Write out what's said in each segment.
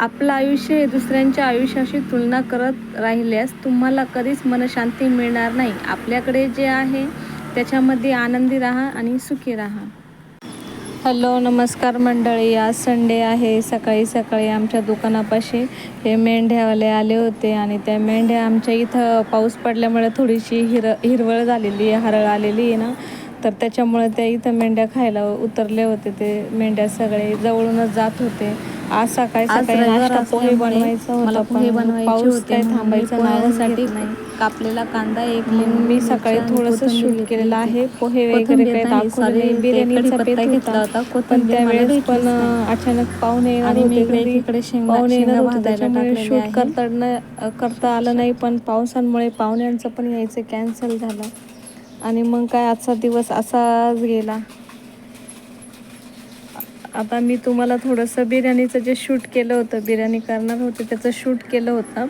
आपलं आयुष्य हे दुसऱ्यांच्या आयुष्याशी तुलना करत राहिल्यास तुम्हाला कधीच मनशांती मिळणार नाही. आपल्याकडे जे आहे त्याच्यामध्ये आनंदी राहा आणि सुखी राहा. हॅलो नमस्कार मंडळी. आज संडे आहे. सकाळी सकाळी आमच्या दुकानापाशी हे मेंढ्यावाले आले होते आणि त्या मेंढ्या आमच्या इथं पाऊस पडल्यामुळे थोडीशी हिर हिरवळ झालेली आहे हरळ आलेली आहे ना. तर त्याच्यामुळे त्या इथं मेंढ्या खायला उतरले होते. ते मेंढ्या सगळे जवळूनच जात होते. आज सकाळी सकाळी नाश्ता पोहे बनवायचा मला होता पोहे पण बनवायचे पाऊस म्हणून थांबायचा नाही. कापलेला कांदा एक मी सकाळी थोडंसं शूट केलेलं. आहे. पोहे वगैरे नाही, दाखवले बिर्याणीचा बेत घेतला होता. पण त्यावेळेस पण. अचानक पाहुणे येणार आणि मी होते इकडे पाहुणे येणार होते त्याच्यामुळे शूट. करता न- करता आलं नाही पण पावसांमुळे पाहुण्यांचं पण यायचं कॅन्सल झालं. आणि मग काय आजचा दिवस असाच गेला. आता मी तुम्हाला थोडंसं बिर्याणीचं जे शूट केलं होतं बिर्याणी करणार होते त्याचं शूट केलं होतं.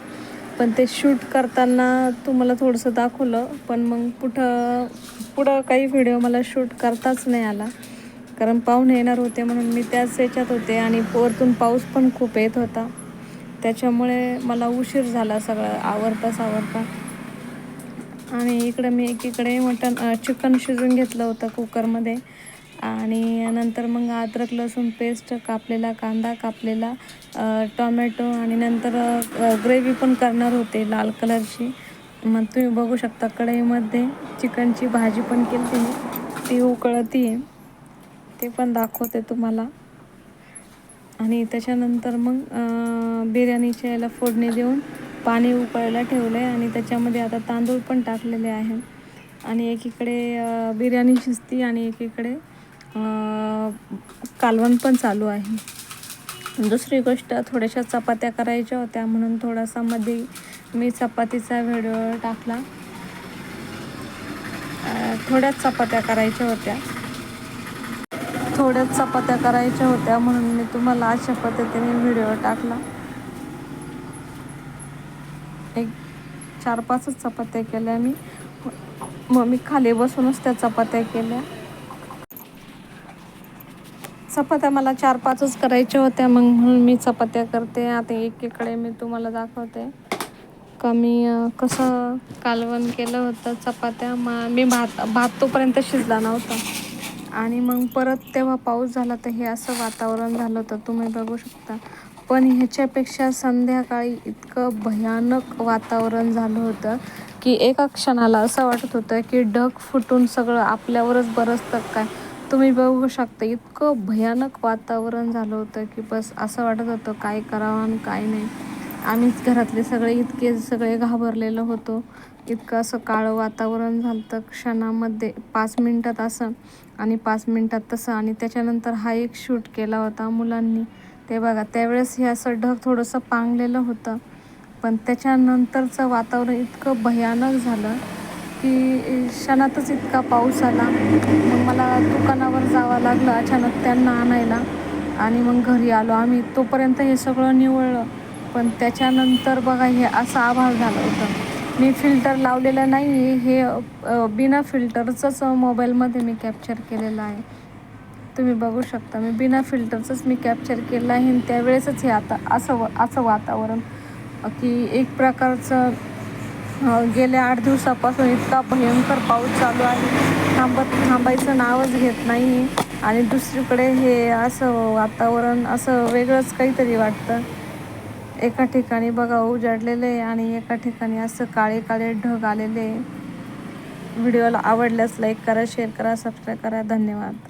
पण ते शूट करताना तुम्हाला थोडंसं दाखवलं पण मग कुठं पुढं काही व्हिडिओ मला शूट करताच नाही आला. कारण पाहुणे येणार होते म्हणून मी त्याच याच्यात होते आणि वरतून पाऊस पण खूप येत होता. त्याच्यामुळे मला उशीर झाला सगळं आवरता सावरता. आणि इकडं मी एकीकडे मटण चिकन शिजून घेतलं होतं कुकरमध्ये आणि नंतर मग अद्रक लसूण पेस्ट कापलेला कांदा कापलेला टॉमॅटो आणि नंतर ग्रेव्ही पण करणार होते लाल कलरची. मग तुम्ही बघू शकता कढईमध्ये चिकनची भाजी पण केली मी. ती उकळती आहे. ते पण दाखवते तुम्हाला. आणि त्याच्यानंतर मग बिर्याणीच्या याला फोडणी देऊन पाणी उकळायला ठेवलं आहे आणि त्याच्यामध्ये आता तांदूळ पण टाकलेले आहे. आणि एकीकडे बिर्याणी शिजती आणि एकीकडे कालवण पण चालू आहे. दुसरी गोष्ट थोड्याशा चपात्या करायच्या होत्या म्हणून थोडासा मध्ये मी चपातीचा व्हिडिओ टाकला. थोड्याच चपात्या करायच्या होत्या. थोड्याच चपात्या करायच्या होत्या म्हणून मी तुम्हाला अशा पद्धतीने व्हिडिओ टाकला. एक चार पाचच चपात्या केल्या मी. मग मी खाली बसूनच त्या चपात्या केल्या. चपात्या मला चार पाचच करायच्या होत्या मग म्हणून मी चपात्या करते. आता एकीकडे मी तुम्हाला दाखवते. का मी कसं कालवण केलं होतं चपात्या. मा मी भात भात तोपर्यंत शिजला नव्हता. आणि मग परत तेव्हा पाऊस झाला तर हे असं वातावरण झालं होतं. तुम्ही बघू शकता. पण ह्याच्यापेक्षा संध्याकाळी इतकं भयानक वातावरण झालं होतं की एका क्षणाला असं वाटत होतं की ढग फुटून सगळं आपल्यावरच बरसतं काय? तुम्ही बघू शकता इतकं भयानक वातावरण झालं होतं की बस असं वाटत होतं काय करावं आणि काय नाही. आम्हीच घरातले सगळे इतके सगळे घाबरलेलो होतो. इतकं असं काळं वातावरण झालं तर क्षणामध्ये पाच मिनटात असं आणि पाच मिनटात तसं. आणि त्याच्यानंतर हा एक शूट केला होता मुलांनी. ते बघा त्यावेळेस हे असं ढग थोडंसं पांगलेलं होतं. पण त्याच्यानंतरचं वातावरण इतकं भयानक झालं की क्षणातच इतका पाऊस आला. मग मला दुकानावर जावं लागलं. अचानक त्यांना आणायला आणि मग घरी आलो आम्ही. तोपर्यंत हे सगळं निवळलं. पण त्याच्यानंतर बघा हे असं आभाळ झालं होतं. मी फिल्टर लावलेलं नाही हे बिना फिल्टरचंच मोबाईलमध्ये मी कॅप्चर केलेलं आहे. तुम्ही बघू शकता. मी बिना फिल्टरचंच मी कॅप्चर केलं आहे. आणि त्यावेळेसच हे आता असं असं वातावरण की एक प्रकारचं गेल्या आठ दिवसापासून इतका भयंकर पाऊस चालू आहे. थांबत थांबायचं नावच घेत नाही आणि दुसरीकडे हे असं वातावरण असं वेगळंच काहीतरी वाटतं. एका ठिकाणी बघा उजाडलेलं आहे आणि एका ठिकाणी असं काळे काळे ढग आलेले व्हिडिओला आवडल्यास लाईक करा शेअर करा सबस्क्राईब करा. धन्यवाद.